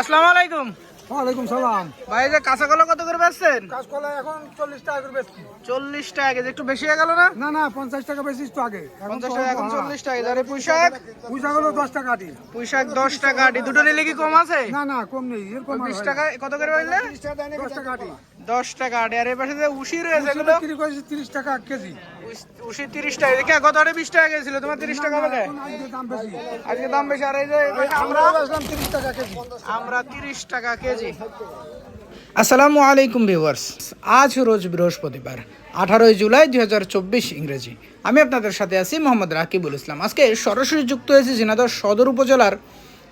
আসসালামু আলাইকুম। ওয়ালাইকুম সালাম। ভাই যে কাঁচা কলা কত করে বেচছেন? কাঁচকলা এখন চল্লিশ টাকা করে বেচছি। চল্লিশ টাকা কেজি একটু বেশি হয়ে গেল না? না না পঞ্চাশ টাকা বেশি তো আগে। পঞ্চাশ টাকা এখন চল্লিশ টাকা আরে পুঁই শাক পয়সা হলো দশ টাকা আটি। পুঁই শাক দশ টাকা আটি। দুটো নিলে কি কম আছে? না না কম নেই এরকম বিশ টাকা কত করে বললে দশ টাকা আটি। দশ টাকা আর এই পাশে যে উশি রয়েছে এগুলো? বিক্রি করেছি তিরিশ টাকা কেজি। উশি তিরিশ টাকা। দেখে গত আটে বিশ টাকা গেছিল? তোমার তিরিশ টাকা এখন আজকে দাম বেশি। আর এই যে আমরা? তিরিশ টাকা কেজি। আমরা তিরিশ টাকা কেজি। আসসালামু আলাইকুম ভিউয়ার্স আজ রোজ বৃহস্পতিবার আঠারোই জুলাই দুই হাজার চব্বিশ ইংরেজি। আমি আপনাদের সাথে আছি মোহাম্মদ রাকিবুল ইসলাম। আজকে সরাসরি যুক্ত হয়েছি ঝিনাদহ সদর উপজেলার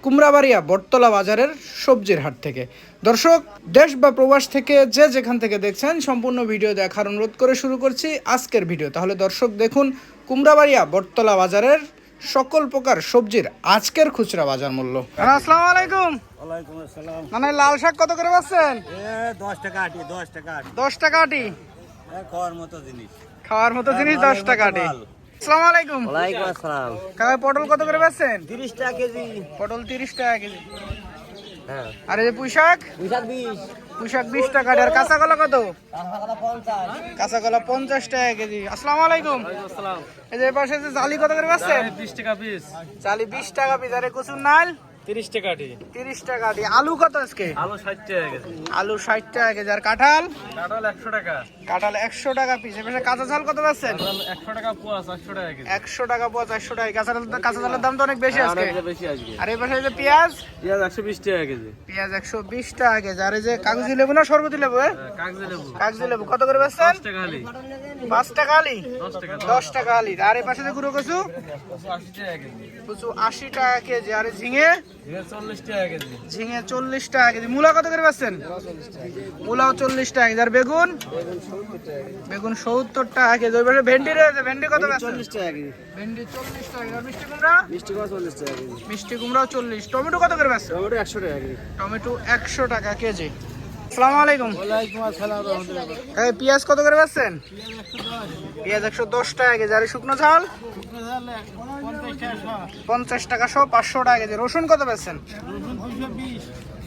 কুমড়াবাড়িয়া বটতলা বাজারের সবজির হাট থেকে। দর্শক দেশ বা প্রবাস থেকে যে যেখান থেকে দেখছেন সম্পূর্ণ ভিডিও দেখার অনুরোধ করে শুরু করছি আজকের ভিডিও। তাহলে দর্শক দেখুন কুমড়াবাড়িয়া বটতলা বাজারের সকল প্রকার সবজির আজকের খুচরা বাজার মূল্য। আসসালামু আলাইকুম। ওয়ালাইকুম আসসালাম। মানে লাল শাক কত করে পাচ্ছেন? এ দশ টাকা আটি দশ টাকা দশ টাকা আটি? খাওয়ার মতো জিনিস। খাওয়ার মতো জিনিস দশ টাকা আটি। আসসালামু আলাইকুম। ওয়ালাইকুম আসসালাম। কাকা পটল কত করে বেচছেন? 30 টাকা কেজি। পটল তিরিশ টাকা কেজি। হ্যাঁ। আর এই যে পুঁই শাক দুশাক বিশ পুঁই টাকা। আর কাঁচা কলা কত কাঁচা কলা পঞ্চাশ টাকা কেজি। আসসালামু আলাইকুম। এই যে পাশে যে জালি কত করে পাচ্ছেন বিশ টাকা পিস। জালি বিশ টাকা পিস। আর কচুর নাল? তিরিশ টাকা আটি। টাকা আটি। আলু কত আজকে? আলু ষাট টাকা কেজি। আলু ষাট টাকা কেজি। আর কাঁঠাল? কাঁঠাল একশো টাকা। কাঁঠাল একশো টাকা পিস কাঁচা ঝাল কত কাঁঠাল একশো টাকা পোয়া টাকা কেজি। একশো টাকা পঁচাশশো টাকা। কাঁচা কাঁচা ঝালের দাম তো অনেক বেশি আজকে। অনেক বেশি আজকে। আর এই পাশে যে পেঁয়াজ? পেঁয়াজ টাকা কেজি। পেঁয়াজ একশো বিশ টাকা কেজি। আর এই যে কাগজি লেবু না সরবতি লেবু? কাগজি লেবু। কাগজি লেবু। কত করে বেচছেন? টাকা আলি। পাঁচ টাকা আলি? দশ টাকা দশ টাকা আলি। আর এই পাশে যে গুঁড়ো কচু? আশি টাকা কেজি। কচু আশি টাকা কেজি। আর ঝিঙে? ঝিঙে চল্লিশ টাকা কেজি মূলা কত করে পাচ্ছেন মূলাও চল্লিশ টাকা কেজি আর বেগুন বেগুন সত্তর টাকা কেজি ওই পাশে ভেন্ডি রয়েছে ভেন্ডি কত চল্লিশ টাকা কেজি ভেন্ডি চল্লিশ টাকা কেজি মিষ্টি কুমড়া মিষ্টি কুমড়া চল্লিশ টাকা কেজি মিষ্টি কুমড়াও চল্লিশ টমেটো কত করে টমেটো একশো টাকা কেজি টমেটো একশো টাকা কেজি আসসালামু আলাইকুম। এই পেঁয়াজ কত করে বেচছেন? পেঁয়াজ একশো দশ টাকা কেজি। আর শুকনো ঝাল? পঞ্চাশ টাকা। সহ পাঁচশো টাকা কেজি। রসুন কত বেচছেন?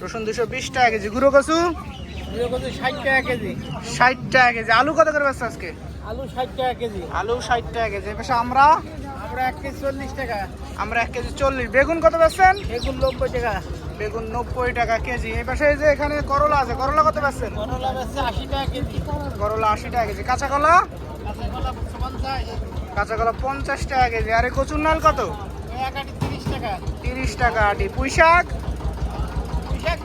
রসুন দুশো বিশ। টাকা কেজি। গুঁড়ো কচু? ষাট টাকা কেজি। ষাট টাকা কেজি। আলু কত করে বেচছে আজকে? আলু ষাট টাকা কেজি। আলু ষাট টাকা কেজি। এবার আমরা? আমরা এক কেজি চল্লিশ টাকা। আমরা এক কেজি চল্লিশ। বেগুন কত বেচছেন? বেগুন নব্বই টাকা। বেগুন নব্বই টাকা কেজি। এই পাশে যে এখানে করলা আছে করলা কত বেচছেন? করলা বেচছে আশি টাকা কেজি। করলা আশি টাকা কেজি। কাঁচা কলা? কাঁচা কলা পঞ্চাশ। টাকা কেজি। আর এই কচুর নাল কত? এক আটি তিরিশ টাকা। তিরিশ টাকা আটি। পুঁই শাক? পোশাক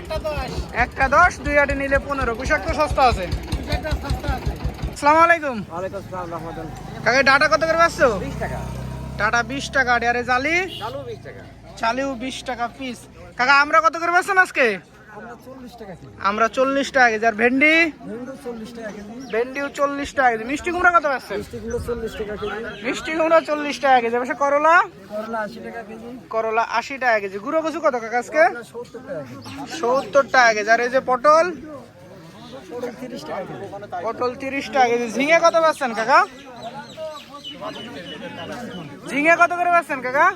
একটা দশ। একটা দশ দুই আটি নিলে পনেরো। পোশাক তো সস্তা আছে। পোশাকটা সস্তা আছে। আসসালামু আলাইকুম। ওয়ালাইকুম আসসালাম রহমতুল্লাহ। কাকা ডাটা কত করে পাচ্ছো বিশ টাকা টাটা বিশ টাকা আরে জালি আলু বিশ টাকা চালিও বিশ টাকা পিস কাকা আমরা কত করে পাচ্ছেন আজকে আমরা চল্লিশ টাকা কেজি আর ভেন্ডি ভেন্ডিও চল্লিশ টাকা কেজি মিষ্টি কুমড়া কত পাচ্ছেন মিষ্টি কুমড়া চল্লিশ টাকা কেজি এবার করলা করলা আশি টাকা কেজি করলা আশি টাকা কেজি গুঁড়ো কচু কত কাকা আজকে সত্তর টাকা কেজি আর এই যে পটল পটল তিরিশ টাকা কেজি। ঝিঙে কত পাচ্ছেন কাকা? ঝিঙে কত করে পাচ্ছেন কাকা?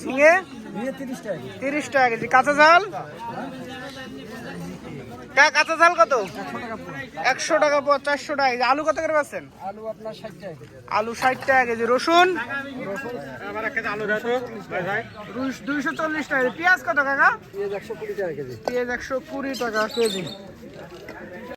ঝিঙে তিরিশ টাকা কেজি। কাঁচা ঝাল? কাকা কাঁচা ঝাল কত? একশো টাকা পর চারশো টাকা কেজি। আলু কত করে পাচ্ছেন? আলু আপনার ষাট টাকা কেজি। আলু ষাট টাকা কেজি রসুন দুইশো চল্লিশ টাকা। পেঁয়াজ কত কাকা? পেঁয়াজ একশো কুড়ি টাকা কেজি। পেঁয়াজ একশো কুড়ি টাকা কেজি।